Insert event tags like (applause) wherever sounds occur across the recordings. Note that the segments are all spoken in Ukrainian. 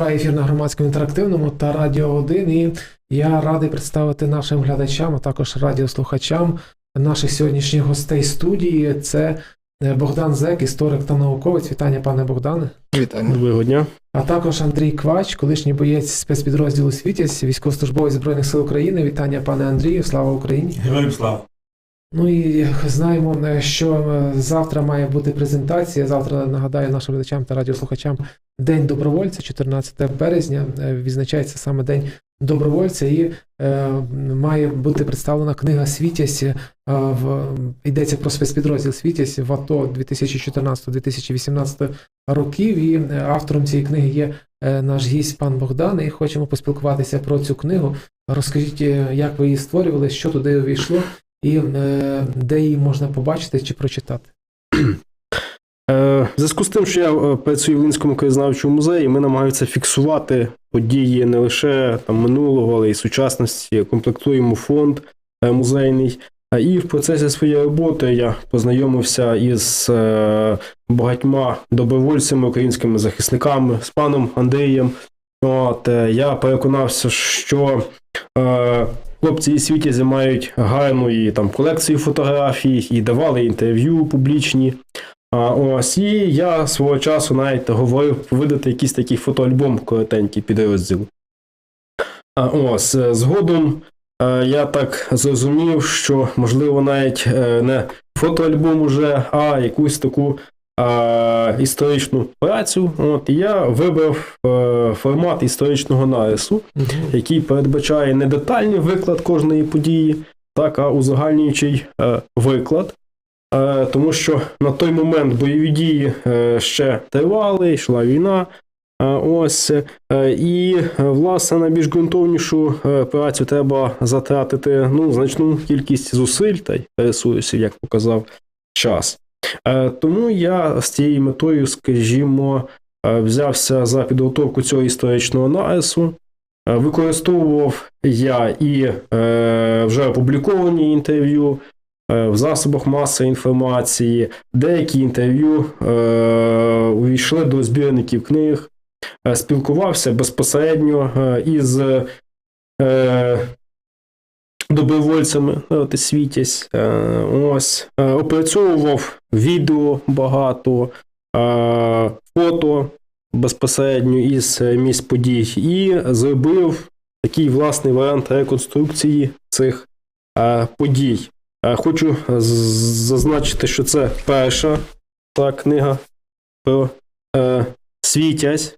Триває ефір на громадському інтерактивному та Радіо 1. І я радий представити нашим глядачам, а також радіослухачам наших сьогоднішніх гостей студії. Це е, Богдан Зек, історик та науковець. Вітання, пане Богдане. Вітання. Доброго дня. А також Андрій Квач, колишній боєць спецпідрозділу Світязь, військовослужбовець Збройних сил України. Вітання, пане Андрію. Слава Україні! Героям слава. Ну і знаємо, е, що е, завтра має бути презентація. Завтра нагадаю нашим глядачам та радіослухачам День добровольця, 14 березня. е, Відзначається саме День добровольця, і е, має бути представлена книга Світязь. е, В йдеться про спецпідрозділ Світязь в АТО 2014-2018 років. І е, автором цієї книги є е, наш гість пан Богдан. І хочемо поспілкуватися про цю книгу. Розкажіть, е, як ви її створювали, що туди увійшло, і е, де її можна побачити чи прочитати. Е, В зв'язку з тим, що я е, працюю в Лінському краєзнавчому музеї, ми намагаємося фіксувати події не лише там минулого, але й сучасності. Комплектуємо фонд музейний. І в процесі своєї роботи я познайомився із багатьма добровольцями, українськими захисниками, з паном Андрієм. От я переконався, що хлопці із світі мають гарну і там колекцію фотографій і давали інтерв'ю публічні. А ось і я свого часу навіть говорив видати якийсь такий фотоальбом коротенький підрозділу. А ось е, згодом е, я так зрозумів, що можливо навіть е, не фотоальбом уже, а якусь таку е, історичну працю. От і я вибрав е, формат історичного нарису, який передбачає не детальний виклад кожної події, так, а узагальнюючий е, виклад. Е, тому що на той момент бойові дії е, ще тривали, йшла війна. Е, ось е, і е, власне на більш ґрунтовнішу працю треба затратити ну, значну кількість зусиль та й ресурсів, як показав час. Е, Тому я з цією метою, скажімо, е, взявся за підготовку цього історичного нарису. Е, Використовував я і вже опубліковані інтерв'ю в засобах масової інформації, деякі інтерв'ю увійшли до збірників книг, спілкувався безпосередньо із добровольцями от, і світязь. Е, ось, е, опрацьовував відео багато, е, фото безпосередньо із е, місць подій, і зробив такий власний варіант реконструкції цих е, подій. Е, Хочу зазначити, що це перша та книга про е, світязь.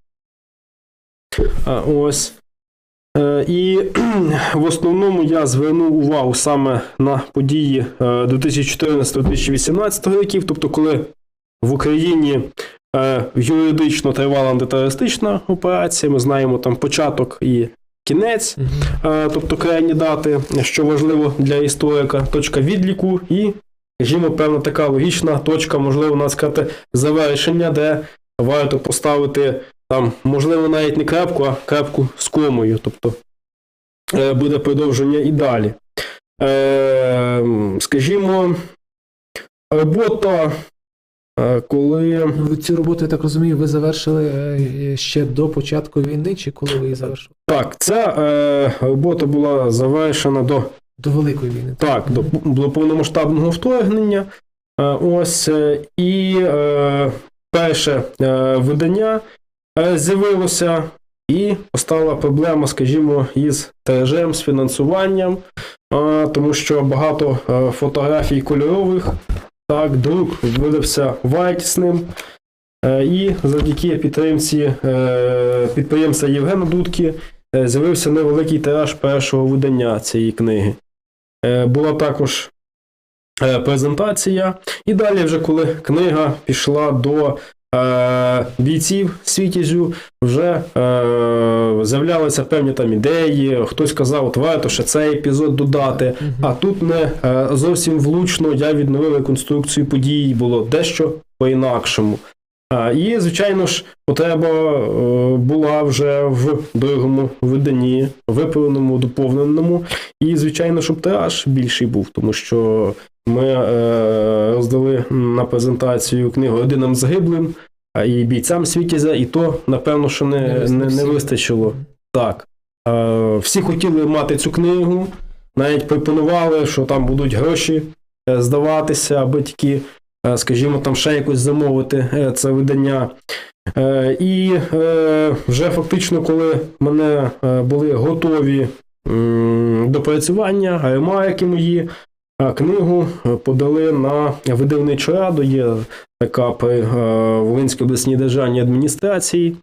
А, ось. Е, і в основному я звернув увагу саме на події е, 2014-2018 років, тобто, коли в Україні е, юридично тривала антитерористична операція, ми знаємо там початок і кінець, е, тобто крайні дати, що важливо для історика, точка відліку і, скажімо, певна така логічна точка, можливо, нас сказати, завершення, де варто поставити там, можливо, навіть не крапку, а крапку з комою, тобто е, буде продовження і далі. Е, скажімо, робота, е, коли. Ви цю роботу, я так розумію, ви завершили е, ще до початку війни, чи коли ви її завершили? Так, ця е, робота була завершена до До Великої війни. Так, до, до повномасштабного вторгнення. Ось і е, перше видання з'явилося, і постала проблема, скажімо, із тиражем, з фінансуванням, е, тому що багато е, фотографій кольорових, так, друк видався вартісним. Е, І завдяки підтримці е, підприємця Євгена Дудки е, з'явився невеликий тираж першого видання цієї книги. Е, Була також е, презентація. І далі, вже коли книга пішла до е, бійців світязю, вже е, з'являлися певні там ідеї. Хтось казав, от варто ще цей епізод додати. А тут не е, зовсім влучно я відновив реконструкцію подій, було дещо по-інакшому. І, звичайно ж, потреба е, була вже в другому виданні, виправленому, доповненому. І, звичайно, щоб тираж більший був, тому що ми е, роздали на презентацію книгу Родинам загиблим і бійцям Світязя, і то, напевно, що не, Не не, не, вистачило. Так. Е, всі хотіли мати цю книгу, навіть пропонували, що там будуть гроші здаватися, аби тільки, скажімо, там ще якось замовити е, це видання. Е, І е, вже фактично, коли мене е, були готові допрацювання, ремарки мої, а книгу е, подали на видавничу раду. Є така при е, Волинській обласній державній адміністрації.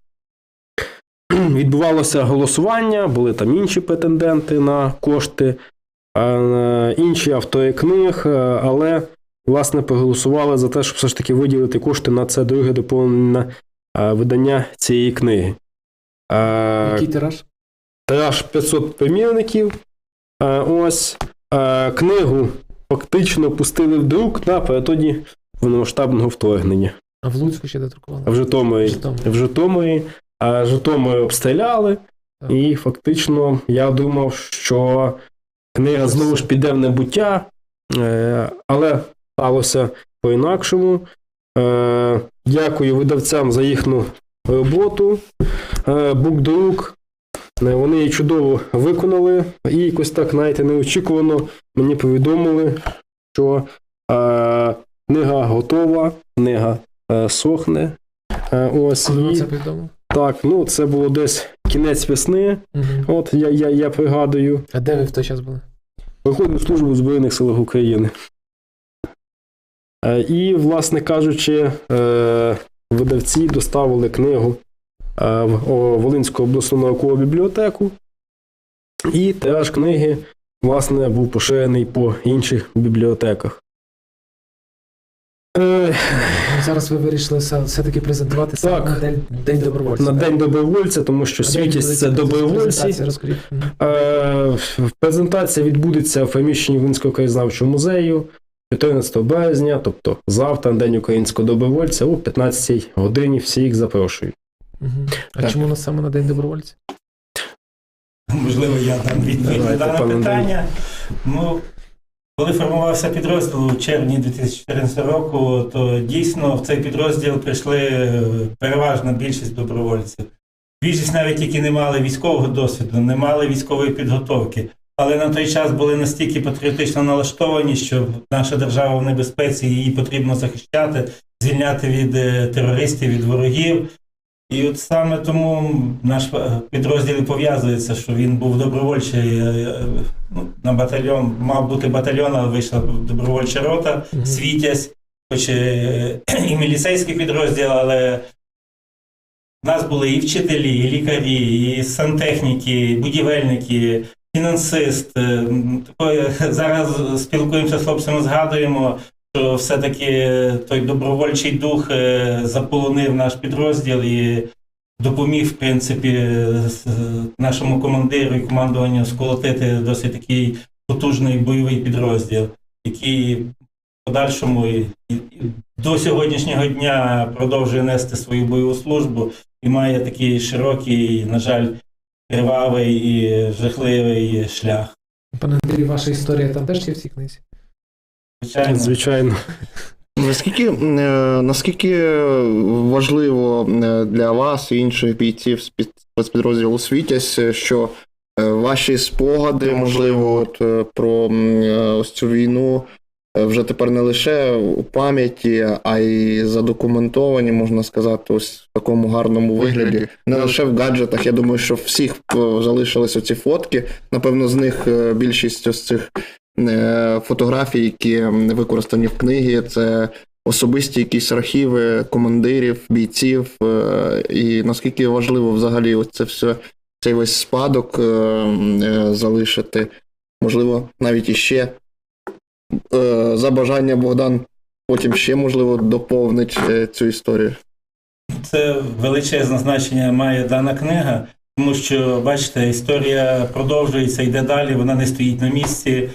(clears throat) Відбувалося голосування, були там інші претенденти на кошти, е, інші автори книг, е, але власне проголосували за те, щоб все ж таки виділити кошти на це друге доповнене видання цієї книги. Е, Який тираж? Тираж 500 примірників. Е, Ось е, книгу фактично пустили в друк напередодні повномасштабного вторгнення. А в Луцьку ще додрукували? В Житомирі. Житомир. В Житомирі. А Житомир обстріляли, Так. і фактично я думав, що книга знову ж піде в небуття, але сталося по-інакшому. Е, Дякую видавцям за їхню роботу. Е, Букдрук. Е, Вони її чудово виконали, і якось так, знаєте, неочікувано мені повідомили, що е, книга готова, книга е, сохне. Е, ось, і, це так, ну це було десь кінець весни. Мгм. От я, я, я пригадую. А де ви в той час були? Виходив службу в Збройних силах України. Е, І, власне кажучи, е, видавці доставили книгу е, в Волинську обласну наукову бібліотеку, і тираж книги, власне, був поширений по інших бібліотеках. Зараз ви вирішили все- все-таки презентувати Так. на день, день добровольця. На? День добровольця, тому що світість це добровольці. презентація? Презентація відбудеться в приміщенні Волинського краєзнавчого музею 14 березня, тобто завтра, День українського добровольця, о 15 годині. Всі їх запрошую. Мгм. А Так. чому нас саме на день добровольця? Можливо, я дам відповідь на Давайте, дане пане питання. Ну, коли формувався підрозділ у червні 2014 року, то дійсно в цей підрозділ прийшли е, переважна більшість добровольців. Більшість навіть які не мали військового досвіду, не мали військової підготовки. Але на той час були настільки патріотично налаштовані, що наша держава в небезпеці, її потрібно захищати, звільняти від е, терористів, від ворогів. І от саме тому наш е, підрозділ пов'язується, що він був добровольчий е, ну, на батальйон, мав бути батальйон, але вийшла добровольча рота, Мгм. світязь, хоч і міліцейський підрозділ, але в нас були і вчителі, і лікарі, і сантехніки, і будівельники, фінансист. Е, такої- (laughs) Зараз спілкуємося з хлопцями, згадуємо, що все-таки той добровольчий дух е, заполонив наш підрозділ і допоміг, в принципі, нашому командиру і командуванню сколотити досить такий потужний бойовий підрозділ, який в подальшому і до сьогоднішнього дня продовжує нести свою бойову службу і має такий широкий, на жаль, кривавий і жахливий шлях. Пане Андрій, ваша історія там теж є в цій книзі? Звичайно. Звичайно. Наскільки, е, наскільки важливо е, для вас і інших бійців спецпідрозділу Світязь, е, що ваші спогади, можливо, от, про ось цю війну вже тепер не лише у пам'яті, а й задокументовані, можна сказати, ось в такому гарному вигляді. Не лише в гаджетах. Я думаю, що всіх е, залишились оці фотки. Напевно, з них е, більшість ось цих е, фотографій, які використані в книгі, це особисті якісь архіви командирів, бійців, е, і наскільки важливо взагалі ось це все, цей весь спадок е, е, залишити. Можливо, навіть іще е, за бажання Богдан потім ще, можливо, доповнить е, цю історію. Це величезне значення має дана книга, тому що, бачите, історія продовжується, йде далі, вона не стоїть на місці.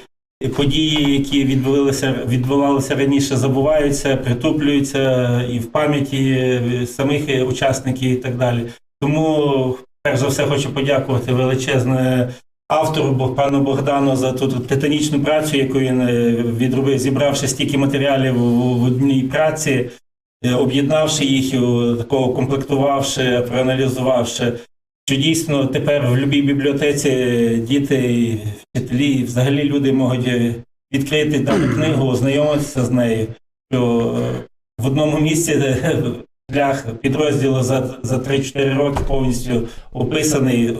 Події, які відбувалися, відбувалися раніше, забуваються, притуплюються і в пам'яті самих учасників і так далі. Тому, перш за все, хочу подякувати величезне автору пану Богдану за ту титанічну працю, яку він е, відробив, зібравши стільки матеріалів в одній праці. е, об'єднавши їх, е, такого комплектувавши, проаналізувавши, що дійсно тепер в будь-якій бібліотеці діти, вчителі, взагалі люди можуть відкрити дану (clears throat) книгу, ознайомитися з нею. Що в одному місці шлях підрозділу за, за 3-4 роки повністю описаний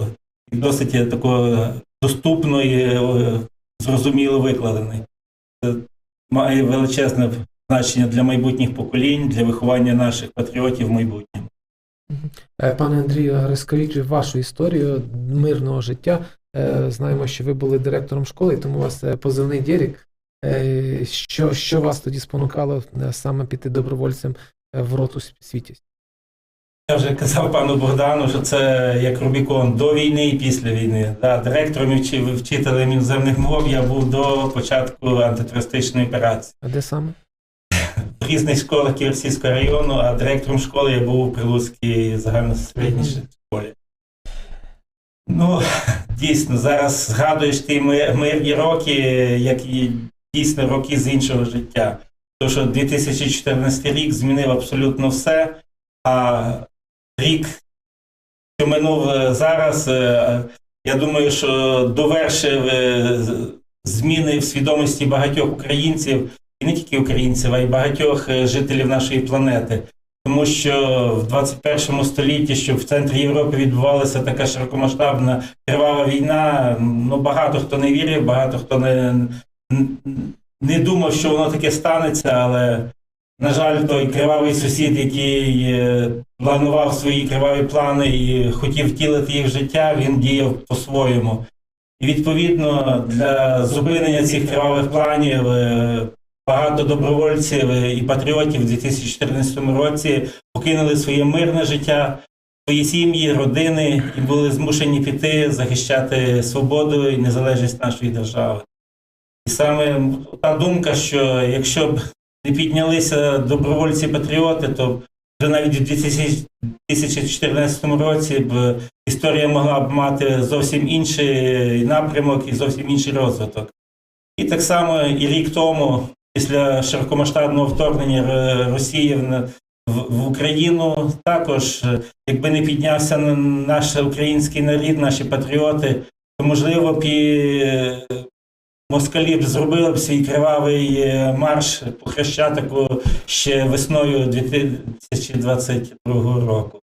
досить е, тако доступно і е, зрозуміло викладений. Це має величезне значення для майбутніх поколінь, для виховання наших патріотів в майбутньому. Е, Пане Андрію, розкажіть вашу історію мирного життя. Е, Знаємо, що ви були директором школи, тому у вас позивний Дєрік. Е, Що, що вас тоді спонукало саме піти добровольцем в роту світість? Я вже казав пану Богдану, що це як Рубікон до війни і після війни. Да, директором і вчи- вчителем іноземних мов я був до початку антитерористичної операції. А де саме? В різних школах Ківерсійського району, а директором школи я був у Прилуцькій загальносередній школі. Ну, дійсно, зараз згадуєш ті мирні роки, як і дійсно роки з іншого життя. Тому що 2014 рік змінив абсолютно все, а рік, що минув е, зараз, е, я думаю, що довершив е, зміни в свідомості багатьох українців, і не тільки українців, а й багатьох жителів нашої планети. Тому що в 21 столітті, щоб в центрі Європи відбувалася така широкомасштабна кривава війна, ну багато хто не вірив, багато хто не, не думав, що воно таке станеться, але, на жаль, той кривавий сусід, який е, планував свої криваві плани і хотів втілити їх в життя, він діяв по-своєму. І відповідно для зупинення цих кривавих планів е, багато добровольців і патріотів у 2014 році покинули своє мирне життя, свої сім'ї, родини і були змушені піти захищати свободу і незалежність нашої держави. І саме та думка, що якщо б не піднялися добровольці-патріоти, то вже навіть у 2014 році б історія могла б мати зовсім інший напрямок і зовсім інший розвиток. І так само і рік тому, після широкомасштабного вторгнення Росії в, Україну, також, якби не піднявся наш український народ, наші патріоти, то можливо б і москалі зробили б свій кривавий е, марш по Хрещатику ще весною 2022 року.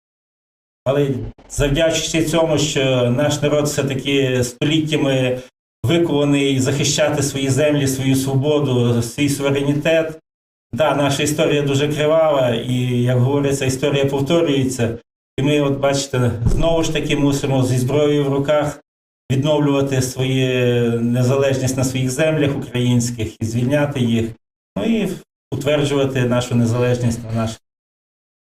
Але завдячуючи цьому, що наш народ все-таки століттями викований захищати свої землі, свою свободу, свій суверенітет. Да, наша історія дуже кривава, і, як говориться, історія повторюється. І ми, от бачите, знову ж таки мусимо зі зброєю в руках відновлювати свою незалежність на своїх землях українських і звільняти їх, ну і утверджувати нашу незалежність на наших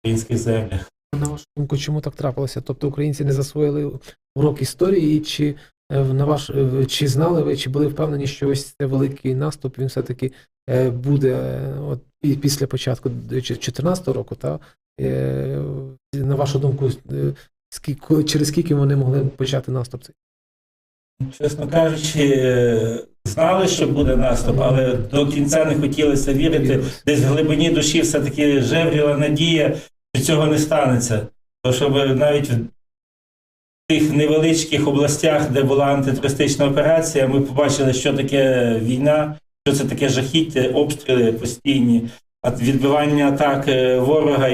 українських землях. На вашу думку, чому так трапилося? Тобто українці не засвоїли урок історії, чи е, на ваш е, чи знали ви, чи були впевнені, що ось цей великий наступ він все-таки е, буде от після початку 2014 року, та на вашу думку, скільки через скільки вони могли почати наступ? Чесно кажучи, знали, що буде наступ, але до кінця не хотілося вірити. Десь в глибині душі все-таки жевріла надія, що цього не станеться. То щоб навіть в тих невеличких областях, де була антитерористична операція, ми побачили, що таке війна, що це таке жахіття, обстріли постійні, відбивання атак е, ворога.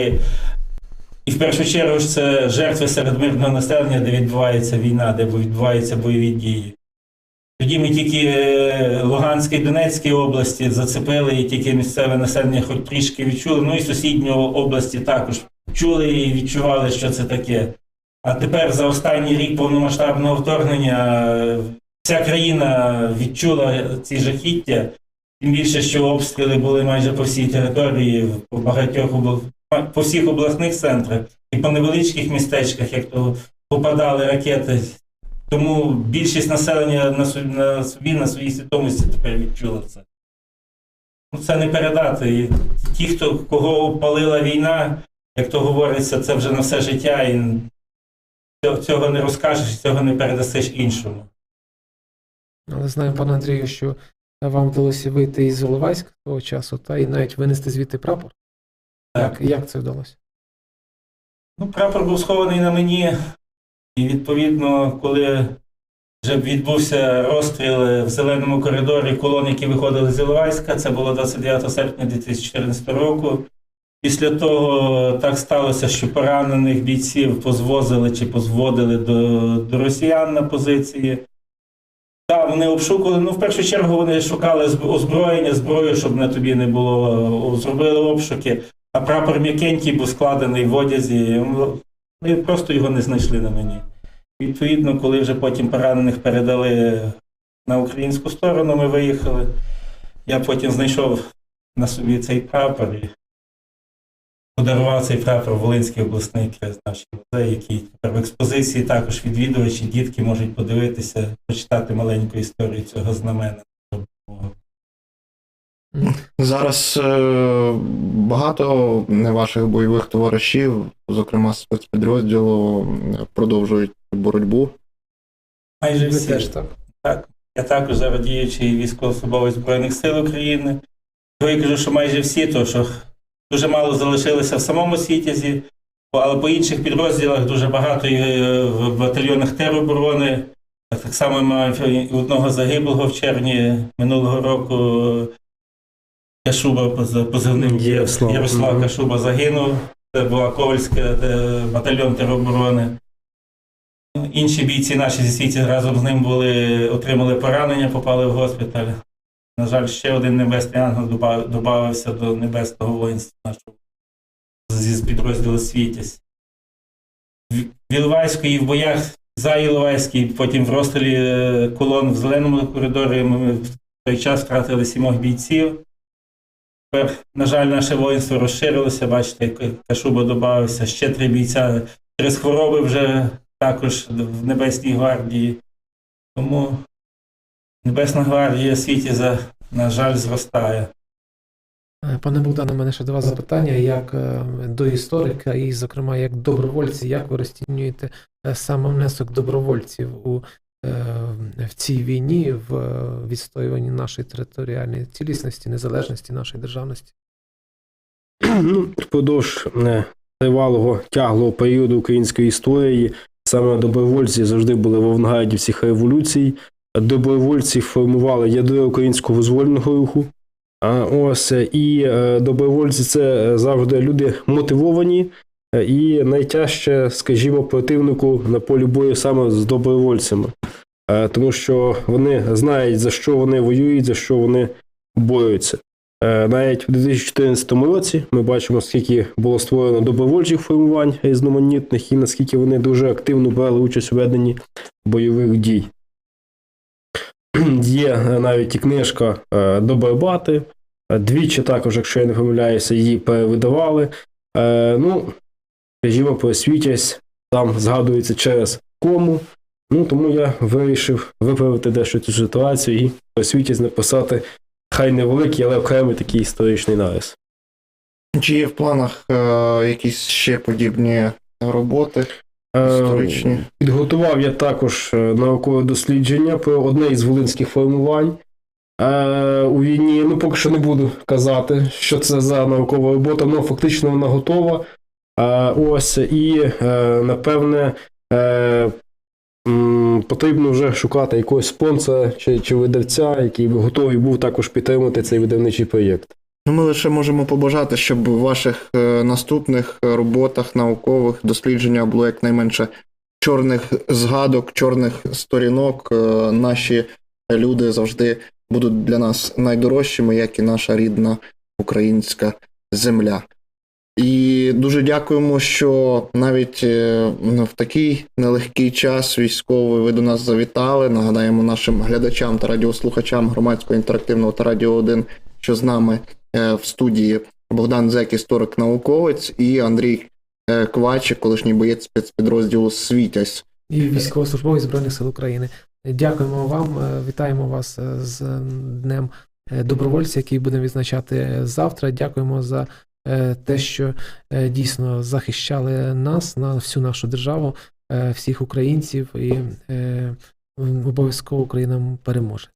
І, в першу чергу ж це жертви серед мирного населення, де відбувається війна, де відбуваються бойові дії. Тоді ми тільки е, Луганській і Донецькій області зацепили, і тільки місцеве населення хоч трішки відчули. Ну і сусідні області також чули і відчували, що це таке. А тепер за останній рік повномасштабного вторгнення е, вся країна відчула ці жахіття. Тим більше, що обстріли були майже по всій території, по багатьох по всіх обласних центрах і по невеличких містечках, як то попадали ракети. Тому більшість населення на собі, на собі, на своїй свідомості тепер відчула це. Ну, це не передати. Ті, хто кого опалила війна, як то говориться, це вже на все життя, і цього- не розкажеш, цього не передасиш іншому. Але знаємо, пане Андрію, що вам вдалося вийти із Іловайська того часу, та і навіть винести звідти прапор. Як, як це вдалося? Ну, прапор був схований на мені, і відповідно, коли вже відбувся розстріл в зеленому коридорі колон, які виходили з Іловайська, це було 29 серпня 2014 року. Після того так сталося, що поранених бійців позвозили чи позводили до, до росіян на позиції. Так, вони обшукували. Ну, в першу чергу вони шукали озброєння, зброю, щоб на тобі не було. Зробили обшуки. А прапор м'якенький був складений в одязі. Ми просто його не знайшли на мені. Відповідно, коли вже потім поранених передали на українську сторону, ми виїхали. Я потім знайшов на собі цей прапор і подарував цей прапор Волинський обласний краєзнавчий музей, який тепер в експозиції також відвідувачі, дітки можуть подивитися, почитати маленьку історію цього знамена. Зараз е, багато ваших бойових товаришів, зокрема спецпідрозділу, продовжують боротьбу. Майже всі. теж так. Так, я також зараз діючий військовослужбовець Збройних сил України. Я кажу, що майже всі, тому що дуже мало залишилося в самому Світязі, але по інших підрозділах дуже багато є в батальйонах тероборони. Так, само мав одного загиблого в червні минулого року. Кашуба позивним Ярослав. Ярослав Кашуба загинув. Це була Ковальська е, батальйон тероборони. Інші бійці наші зі світі разом з ним були, отримали поранення, попали в госпіталь. На жаль, ще один небесний ангел додався до небесного воїнства нашого з підрозділу Світязь. В в Іловайську і в боях за Іловайський, потім в розстрілі е, колон в зеленому коридорі ми в той час втратили сімох бійців. На жаль, наше воїнство розширилося, бачите, Кашуба додався, ще три бійця через хвороби вже також в Небесній гвардії. Тому Небесна гвардія Світяза, на жаль, зростає. Пане Богдане, мене ще до вас запитання, як е, до історика, і, зокрема, як добровольці, як ви розцінюєте е, саме внесок добровольців у, в цій війні, в е, відстоюванні нашої територіальної цілісності, незалежності, нашої державності? ну, впродовж е, тривалого тяглого періоду української історії саме добровольці завжди були в авангарді всіх революцій. Добровольці формували ядро українського визвольного руху. Ось е, і е, добровольці це е, завжди люди мотивовані, е, і найтяжче, скажімо, противнику на полі бою саме з добровольцями, Е, тому що вони знають за що вони воюють, за що вони борються. Е, Навіть у 2014 році ми бачимо, скільки було створено добровольчих формувань різноманітних і наскільки вони дуже активно брали участь у веденні бойових дій. (clears throat) Є навіть і книжка е, Добробати. Двічі також, якщо я не помиляюся, її перевидавали. Ну, скажімо, просвітясь, там згадується через кому. Ну, тому я вирішив виправити дещо цю ситуацію і просвітясь написати хай невеликий, але окремий такий історичний нарис. Чи є в планах е, якісь ще подібні роботи Е, історичні? Підготував я також е, наукове дослідження про одне із волинських формувань е, у війні. Ну, поки що не буду казати, що це за наукова робота, але фактично вона готова. Е, ось, і е, напевне. Е, Потрібно вже шукати якогось спонсора чи, чи видавця, який би готовий був також підтримати цей видавничий проєкт. Ну, ми лише можемо побажати, щоб в ваших наступних роботах, наукових дослідженнях було якнайменше чорних згадок, чорних сторінок. Наші люди завжди будуть для нас найдорожчими, як і наша рідна українська земля. І дуже дякуємо, що навіть е, ну, в такий нелегкий час військовий ви до нас завітали. Нагадаємо нашим глядачам та радіослухачам громадського інтерактивного та радіо 1, що з нами е, в студії Богдан Зек, історик науковець, і Андрій е, Квачик, колишній боєць спецпідрозділу Світязь. І військовослужбовець Збройних сил України. Дякуємо вам, вітаємо вас з Днем добровольця, який будемо відзначати завтра. Дякуємо за Е, те, що е, дійсно захищали нас, на всю нашу державу, е, всіх українців, і обов'язково Україна переможе.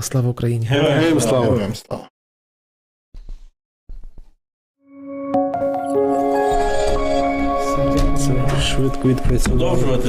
Слава Україні! Героям слава! Героям слава! Швидко відпрацювати.